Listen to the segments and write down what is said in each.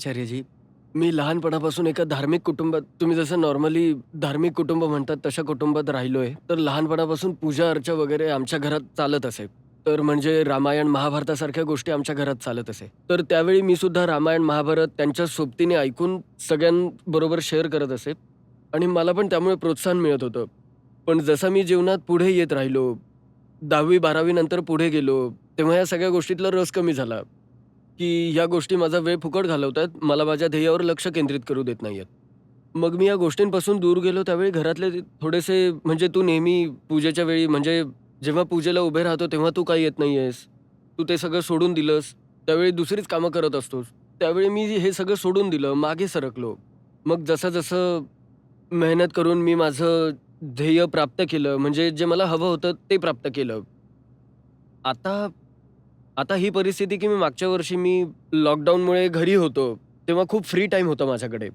आचार्यजी मी लहानपणापासून एका धार्मिक कुटुंबात तुम्ही जसं नॉर्मली धार्मिक कुटुंब म्हणतात तशा कुटुंबात राहिलोय तर लहानपणापासून पूजा अर्चा वगैरे आमच्या घरात चालत असे. तर म्हणजे रामायण महाभारतासारख्या गोष्टी आमच्या घरात चालत असे. तर त्यावेळी मी सुद्धा रामायण महाभारत त्यांच्या सोबतीने ऐकून सगळ्यांबरोबर शेअर करत असे. आणि मला पण त्यामुळे प्रोत्साहन मिळत होतं. पण जसं मी जीवनात पुढे येत राहिलो दहावी बारावी नंतर पुढे गेलो तेव्हा या सगळ्या गोष्टीतला रस कमी झाला. की या गोष्टी माझा वेळ फुकट घालवतात मला माझ्या ध्येयावर लक्ष केंद्रित करू देत नाहीयेत. मग मी या गोष्टींपासून दूर गेलो त्यावेळी घरातले थोडेसे म्हणजे तू नेहमी पूजेच्या वेळी म्हणजे जेव्हा पूजेला उभे राहतो तेव्हा तू काही येत नाही आहेस तू ते सगळं सोडून दिलंस त्यावेळी दुसरीच कामं करत असतोस. त्यावेळी मी हे सगळं सोडून दिलं मागे सरकलो. मग जसं जसं मेहनत करून मी माझं ध्येय प्राप्त केलं म्हणजे जे मला हवं होतं ते प्राप्त केलं. आता आता ही परिस्थिती की मी मागच्या वर्षी मी लॉकडाऊनमुळे घरी होतो तेव्हा खूप फ्री टाईम होता माझ्याकडे.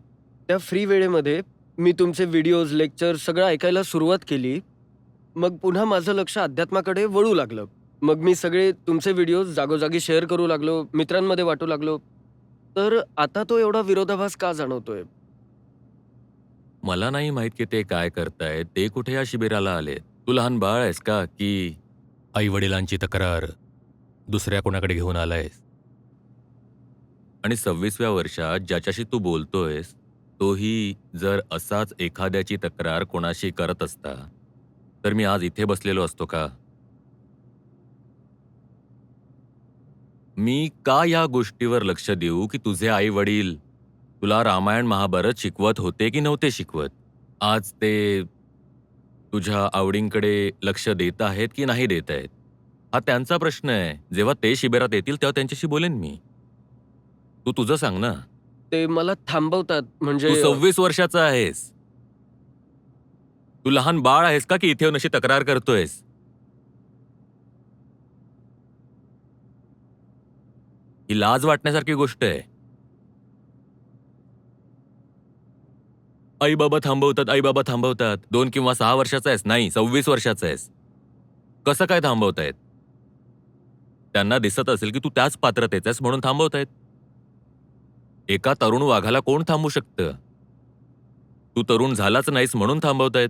त्या फ्री वेळेमध्ये मी तुमचे व्हिडिओज लेक्चर सगळं ऐकायला सुरुवात केली. मग पुन्हा माझं लक्ष अध्यात्माकडे वळू लागलं. मग मी सगळे तुमचे व्हिडिओज जागोजागी शेअर करू लागलो मित्रांमध्ये वाटू लागलो. तर आता तो एवढा विरोधाभास का जाणवतोय? मला नाही माहीत की ते काय करतायत. ते कुठे या शिबिराला आले तू लहान बाळ आहेस का? की आई वडिलांची तक्रार? दुसऱ्या कोणाकडे घेऊन आलायस? आणि सव्वीसव्या वर्षात ज्याच्याशी तू बोलतोयस तोही जर असाच एखाद्याची तक्रार कोणाशी करत असता तर मी आज इथे बसलेलो असतो का? मी का या गोष्टीवर लक्ष देऊ की तुझे आई वडील तुला रामायण महाभारत शिकवत होते की नव्हते शिकवत? आज ते तुझ्या आवडींकडे लक्ष देत आहेत की नाही देत आहेत? हा त्यांचा प्रश्न आहे. जेव्हा ते शिबिरात येतील तेव्हा त्यांच्याशी बोलेन मी. तू तुझं सांग ना. ते मला थांबवतात म्हणजे तू सव्वीस वर्षाचा आहेस. तू लहान बाळ आहेस का की इथे येऊन अशी तक्रार करतोयस? ही लाज वाटण्यासारखी गोष्ट आहे. आई बाबा थांबवतात आई बाबा थांबवतात. दोन किंवा सहा वर्षाचा आहेस. नाही सव्वीस वर्षाचा आहेस. कसं काय थांबवतायत? त्यांना दिसत असेल की तू त्याच पात्रतेचा आहेस म्हणून थांबवतायत. एका तरुण वाघाला कोण थांबू शकतं? तू तरुण झालाच नाहीस म्हणून थांबवतायत.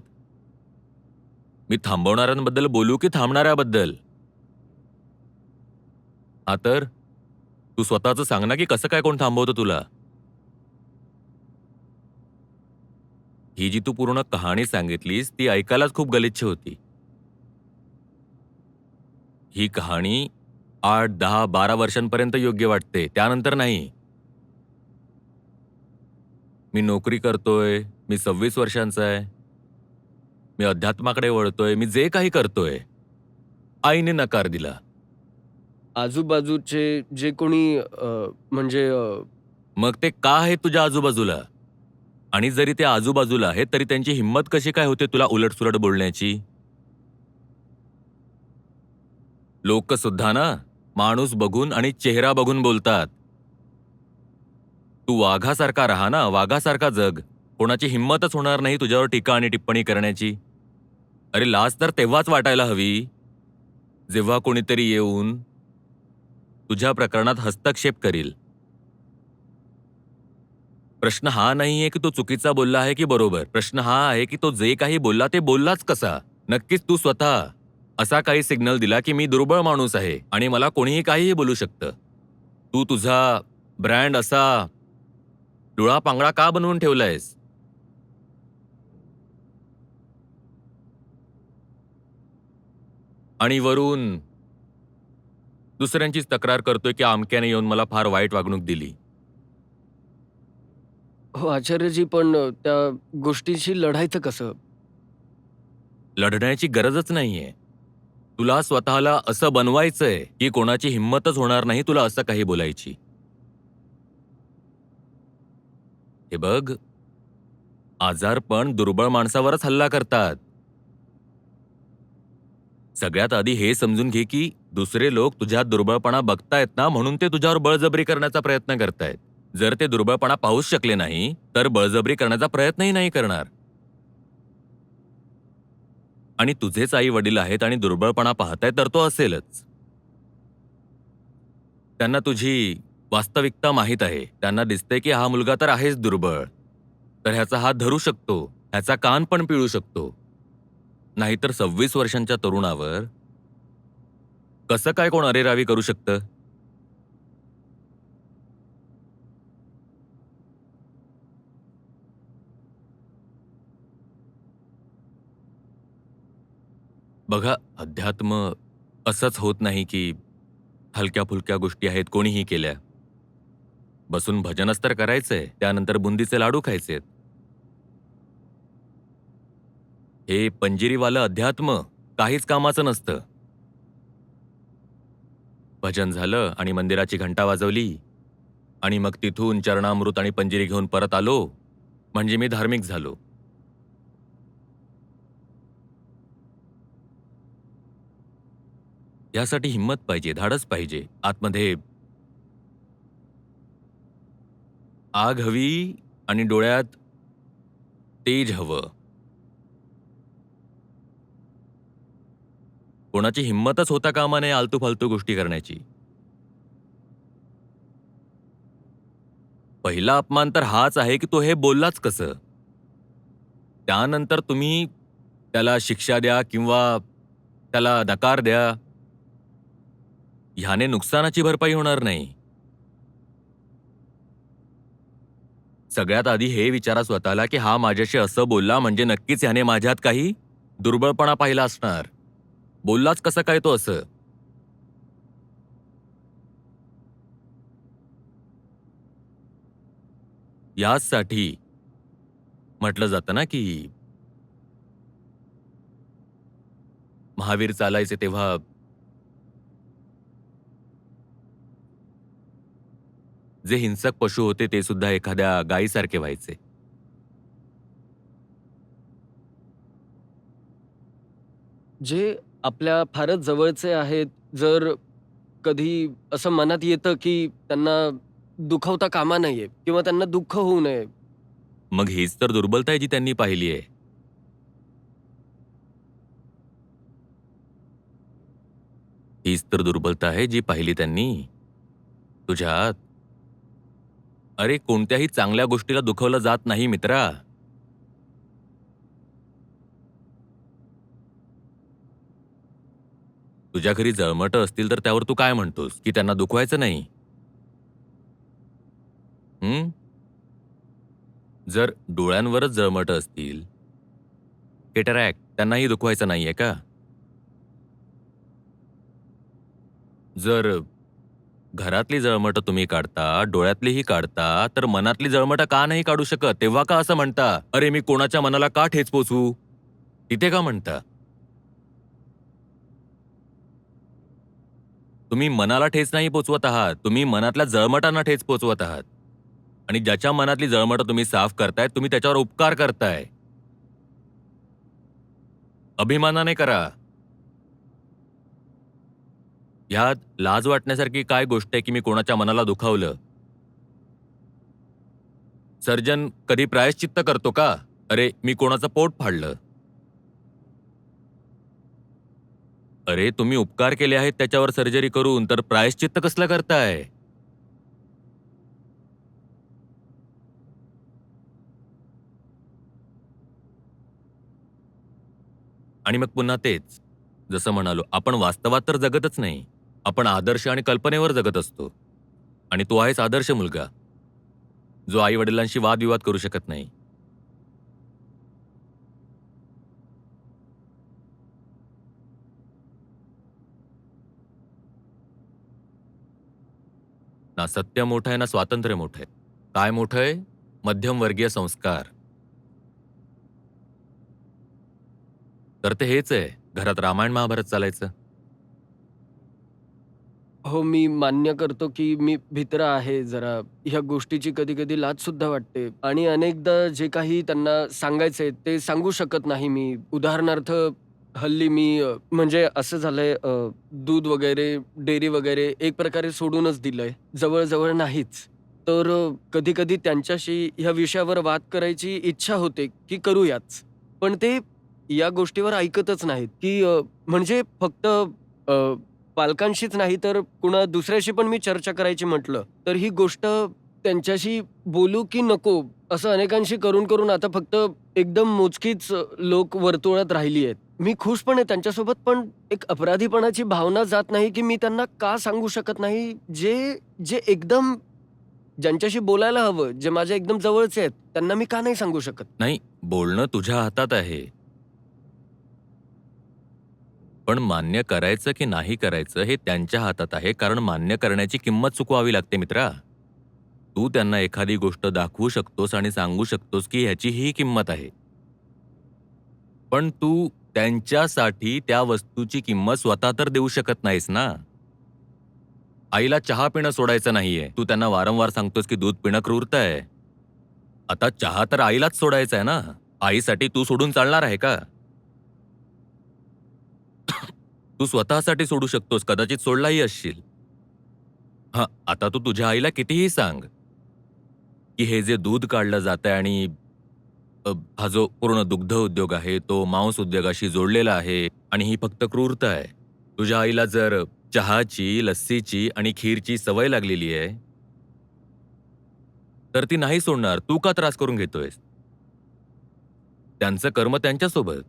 मी थांबवणाऱ्यांबद्दल बोलू की थांबणाऱ्याबद्दल? हा तर तू स्वतःच सांग ना की कसं काय कोण थांबवतं तुला? ही जी तू पूर्ण कहाणी सांगितलीस ती ऐकायलाच खूप गलिच्छ होती. ही कहाणी आठ दहा बारा वर्षांपर्यंत योग्य वाटते. त्यानंतर नाही. मी नोकरी करतोय मी सव्वीस वर्षांचा आहे. मी अध्यात्माकडे वळतोय मी जे काही करतोय आईने नकार दिला. आजूबाजूचे जे कोणी अ, म्हणजे अ, मग ते का आहे तुझ्या आजूबाजूला? आणि जरी ते आजूबाजूला आहेत तरी त्यांची हिंमत कशी काय होते तुला उलटसुलट बोलण्याची? लोक सुद्धा ना? माणूस बघून आणि चेहरा बघून बोलतात. तू वाघासारखा राहा ना वाघासारखा जग. कोणाची हिंमतच होणार नाही तुझ्यावर टीका आणि टिप्पणी करण्याची. अरे लाज तर तेव्हाच वाटायला हवी. जेव्हा कोणीतरी येऊन तुझ्या प्रकरणात हस्तक्षेप करील. प्रश्न हा नाहीये की तो चुकीचा बोलला आहे की बरोबर. प्रश्न हा आहे की तो जे काही बोलला ते बोललाच कसा. नक्कीच तू स्वतः असा काही सिग्नल दिला की मी दुर्बळ माणूस आहे आणि मला कोणीही काहीही बोलू शकतं. तू तुझा ब्रँड असा डोळा पांगडा का बनवून ठेवलायस? आणि वरून दुसऱ्यांचीच तक्रार करतोय की आमक्याने येऊन मला फार वाईट वागणूक दिली. हो आचार्यजी पण त्या गोष्टीशी लढायचं कसं? लढण्याची गरजच नाहीये. तुला स्वतःला असं बनवायचंय की कोणाची हिंमतच होणार नाही तुला असं काही बोलायची. हे बघ. आजारपण दुर्बळ माणसावरच हल्ला करतात. सगळ्यात आधी हे समजून घे की दुसरे लोक तुझ्यात दुर्बळपणा बघतायत ना म्हणून ते तुझ्यावर बळजबरी करण्याचा प्रयत्न करतायत. जर ते दुर्बळपणा पाहूच शकले नाही तर बळजबरी करण्याचा प्रयत्नही नाही करणार. आणि तुझेच आई वडील आहेत आणि दुर्बळपणा पाहताय तर तो असेलच. त्यांना तुझी वास्तविकता माहीत आहे. त्यांना दिसते की हा मुलगा तर आहेच दुर्बळ. तर ह्याचा हात धरू शकतो. ह्याचा कान पण पिळू शकतो. नाहीतर सव्वीस वर्षांच्या तरुणावर कसं काय कोण अरेरावी करू शकतं? बघा अध्यात्म असंच होत नाही की हलक्या फुलक्या गोष्टी आहेत कोणीही केल्या. बसून भजनच तर करायचंय त्यानंतर बुंदीचे लाडू खायचेत. हे पंजिरीवालं अध्यात्म काहीच कामाचं नसतं. भजन झालं आणि मंदिराची घंटा वाजवली आणि मग तिथून चरणामृत आणि पंजिरी घेऊन परत आलो म्हणजे मी धार्मिक झालो. यासाठी हिंमत पाहिजे धाडस पाहिजे आतमध्ये. आग हवी आणि डोळ्यात तेज हवं. कोणाची हिंमतच होता कामा नये आलतू फालतू गोष्टी करण्याची. पहिला अपमान तर हाच आहे की तो हे बोललाच कसं? त्यानंतर तुम्ही त्याला शिक्षा द्या किंवा त्याला नकार द्या. ह्याने नुकसानाची भरपाई होणार नाही. सगळ्यात आधी हे विचारा स्वतःला की हा माझ्याशी असं बोलला म्हणजे नक्कीच ह्याने माझ्यात काही दुर्बळपणा पाहिला असणार. बोललाच कसं काय तो असं? याचसाठी म्हटलं जातं ना की महावीर चालायचे तेव्हा जे हिंसक पशु होते ते सुद्धा एखाद्या गायीसारखे व्हायचे. जे आपल्या फारच जवळचे आहेत जर कधी असं मनात येतं की त्यांना दुखवता कामा नये किंवा त्यांना दुःख होऊ नये. मग हीच तर दुर्बलता आहे जी त्यांनी पाहिली आहे. हीच तर दुर्बलता आहे जी पाहिली त्यांनी. तुझ्यात अरे कोणत्याही चांगल्या गोष्टीला दुखवलं जात नाही मित्रा. तुझ्या घरी जळमट असतील तर त्यावर तू काय म्हणतोस की त्यांना दुखवायचं नाही? हं? जर डोळ्यांवरच जळमट असतील. केटरॅक त्यांनाही दुखवायचं नाहीये का? जर घरातली जळमट तुम्ही काढता डोळ्यातलीही काढता तर मनातली जळमट का नाही काढू शकत? तेव्हा का असं म्हणता? अरे मी कोणाच्या मनाला का ठेच पोचू तिथे का म्हणता? तुम्ही मनाला ठेच नाही पोचवत आहात. तुम्ही मनातल्या जळमटांना ठेच पोचवत आहात. आणि ज्याच्या मनातली जळमट तुम्ही साफ करताय तुम्ही त्याच्यावर उपकार करताय. अभिमानाने करा. ह्यात लाज वाटण्यासारखी काय गोष्ट आहे की मी कोणाच्या मनाला दुखावलं? सर्जन कधी प्रायश्चित्त करतो का? अरे मी कोणाचं पोट फाडलं? अरे तुम्ही उपकार केले आहेत त्याच्यावर सर्जरी करून तर प्रायश्चित्त कसलं करताय? आणि मग पुन्हा तेच. जसं म्हणालो आपण वास्तवात तर जगतच नाही. आपण आदर्श आणि कल्पनेवर जगत असतो. आणि तो आहेच आदर्श मुलगा. जो आई वडिलांशी वादविवाद करू शकत नाही. ना सत्य मोठं आहे ना स्वातंत्र्य मोठं आहे. काय मोठं आहे? मध्यमवर्गीय संस्कार. तर ते हेच आहे घरात रामायण महाभारत चालायचं. हो मी मान्य करतो की मी भित्र आहे जरा. ह्या गोष्टीची कधी कधी लाज सुद्धा वाटते. आणि अनेकदा जे काही त्यांना सांगायचंय ते सांगू शकत नाही मी. उदाहरणार्थ हल्ली मी अ, म्हणजे असं झालंय अ, दूध वगैरे डेअरी वगैरे एक प्रकारे सोडूनच दिलंय. जवळजवळ नाहीच. तर कधी कधी त्यांच्याशी ह्या विषयावर वाद करायची इच्छा होते की करूयाच. पण ते या गोष्टीवर ऐकतच नाहीत की अ, म्हणजे फक्त अ, पालकांशीच नाही तर कुणा दुसऱ्याशी पण मी चर्चा करायची म्हटलं. तर ही गोष्ट त्यांच्याशी बोलू की नको असं अनेकांशी करून करून आता फक्त एकदम मोजकीच लोक वर्तुळात राहिली आहेत. मी खुश पण आहे त्यांच्यासोबत पण एक अपराधीपणाची भावना जात नाही की मी त्यांना का सांगू शकत नाही जे जे एकदम ज्यांच्याशी बोलायला हवं जे माझ्या एकदम जवळचे आहेत त्यांना मी का नाही सांगू शकत? नाही बोलणं तुझ्या हातात आहे. पण मान्य करायचं की नाही करायचं हे त्यांच्या हातात आहे कारण मान्य करण्याची किंमत चुकवावी लागते मित्रा. तू त्यांना एखादी गोष्ट दाखवू शकतोस आणि सांगू शकतोस की ह्याची ही किंमत आहे. पण तू त्यांच्यासाठी त्या वस्तूची किंमत स्वतः तर देऊ शकत नाहीस ना? आईला चहा पिणं सोडायचं नाहीये. तू त्यांना वारंवार सांगतोस की दूध पिणं क्रूरत आहे. आता चहा तर आईलाच सोडायचा आहे ना? आईसाठी तू सोडून चालणार आहे का? तू स्वतःसाठी सोडू शकतोस कदाचित सोडलाही असशील. हा आता तू तुझ्या आईला कितीही सांग की हे जे दूध काढलं जात आहे आणि हा जो पूर्ण दुग्ध उद्योग आहे तो मांस उद्योगाशी जोडलेला आहे आणि ही फक्त क्रूरता आहे. तुझ्या आईला जर चहाची लस्सीची आणि खीरची सवय लागलेली आहे तर ती नाही सोडणार. तू का त्रास करून घेतोयस? त्यांचं कर्म त्यांच्यासोबत.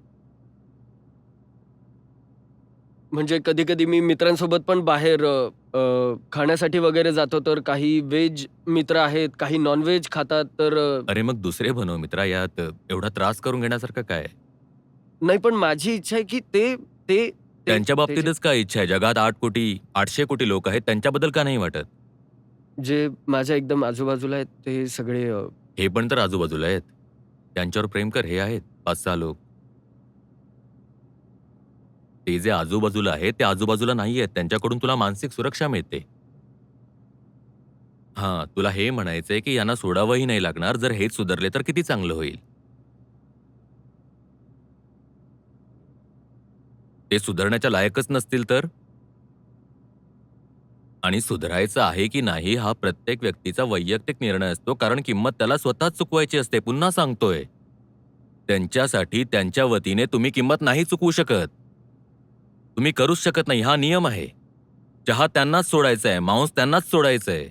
म्हणजे कधी कधी मी मित्रांसोबत पण बाहेर अ, अ, खाण्यासाठी वगैरे जातो तर काही व्हेज मित्र आहेत काही नॉनव्हेज खातात तर अ, अरे मग दुसरे बनव मित्रा यात एवढा त्रास करून घेण्यासारखं काय नाही पण माझी इच्छा आहे की ते ते ते- त्यांच्या ते बाबतीतच काय इच्छा आहे? जगात आठ कोटी आठशे कोटी लोक आहेत त्यांच्याबद्दल का नाही वाटत? जे- जे माझ्या एकदम आजूबाजूला आहेत ते सगळे अ, हे पण तर आजूबाजूला आहेत. त्यांच्यावर प्रेम कर हे आहेत पाच सहा लोक. ते जे आजूबाजूला आहेत ते आजूबाजूला नाही आहेत. त्यांच्याकडून तुला मानसिक सुरक्षा मिळते. हां तुला हे म्हणायचंय की यांना सोडावंही नाही लागणार. जर हेच सुधारले तर किती चांगलं होईल? ते सुधारण्याच्या लायकच नसतील तर? आणि सुधारायचं आहे की नाही हा प्रत्येक व्यक्तीचा वैयक्तिक निर्णय असतो. कारण किंमत त्याला स्वतःच चुकवायची असते. पुन्हा सांगतोय. त्यांच्यासाठी त्यांच्या वतीने तुम्ही किंमत नाही चुकवू शकत. तुम्ही करूच शकत नाही. हा नियम आहे. चहा त्यांनाच सोडायचा आहे मांस त्यांनाच सोडायचं आहे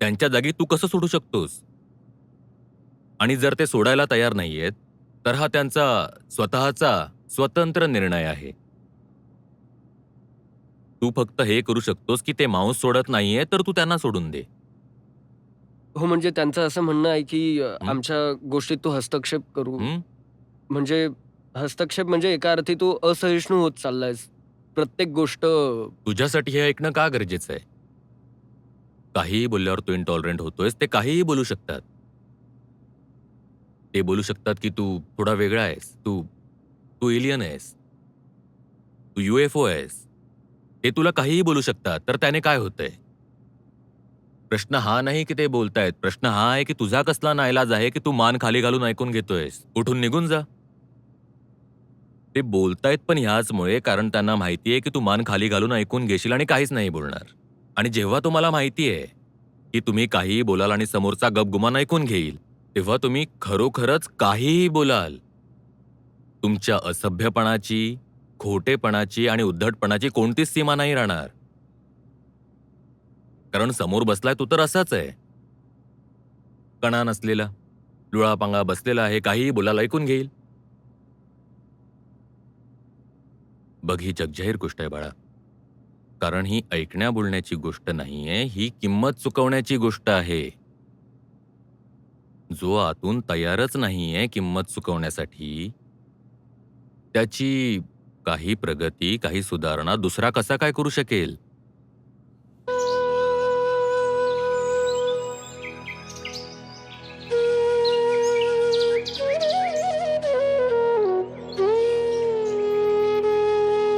त्यांच्या जागी तू कसं सोडू शकतोस? आणि जर ते सोडायला तयार नाहीयेत तर हा त्यांचा स्वतःचा स्वतंत्र निर्णय आहे. तू फक्त हे करू शकतोस की ते मांस सोडत नाहीये तर तू त्यांना सोडून दे. हो म्हणजे त्यांचं असं म्हणणं आहे की अ? आमच्या गोष्टीत तू हस्तक्षेप करू. हं? म्हणजे हस्तक्षेप म्हणजे एका अर्थी तू असहिष्णू होत चाललायस. प्रत्येक गोष्ट तुझ्यासाठी हे ऐकणं का गरजेचं आहे? काहीही बोलल्यावर तू इनटॉलरंट होतोयस ते काहीही बोलू शकतात. ते बोलू शकतात की तू थोडा वेगळा आहेस तू तू एलियन आहेस तू यू एफ ओ आहेस. ते तुला काहीही बोलू शकतात तर त्याने काय होतंय? प्रश्न हा नाही की ते बोलतायत प्रश्न हा आहे की तुझा कसला नाईलाज आहे की तू मान खाली घालून ऐकून घेतोयस. उठून निघून जा. ते बोलतायत पण ह्याचमुळे कारण त्यांना माहितीये की तू मान खाली घालून ऐकून घेशील आणि काहीच नाही बोलणार. आणि जेव्हा तुम्हाला माहितीये की तुम्ही काहीही बोलाल आणि समोरचा गपगुमान ऐकून घेईल तेव्हा तुम्ही खरोखरच काहीही बोलाल. तुमच्या असभ्यपणाची खोटेपणाची आणि उद्धटपणाची कोणतीच सीमा नाही राहणार. कारण समोर बसलाय तू तर असाच आहे. कणा नसलेला लुळापांगा बसलेला आहे काहीही बोलायला ऐकून घेईल. बघ ही जगजाहीर गोष्ट आहे बाळा. कारण ही ऐकण्या बोलण्याची गोष्ट नाहीये ही किंमत चुकवण्याची गोष्ट आहे. जो आतून तयारच नाहीये किंमत चुकवण्यासाठी त्याची काही प्रगती काही सुधारणा दुसरा कसा काय करू शकेल?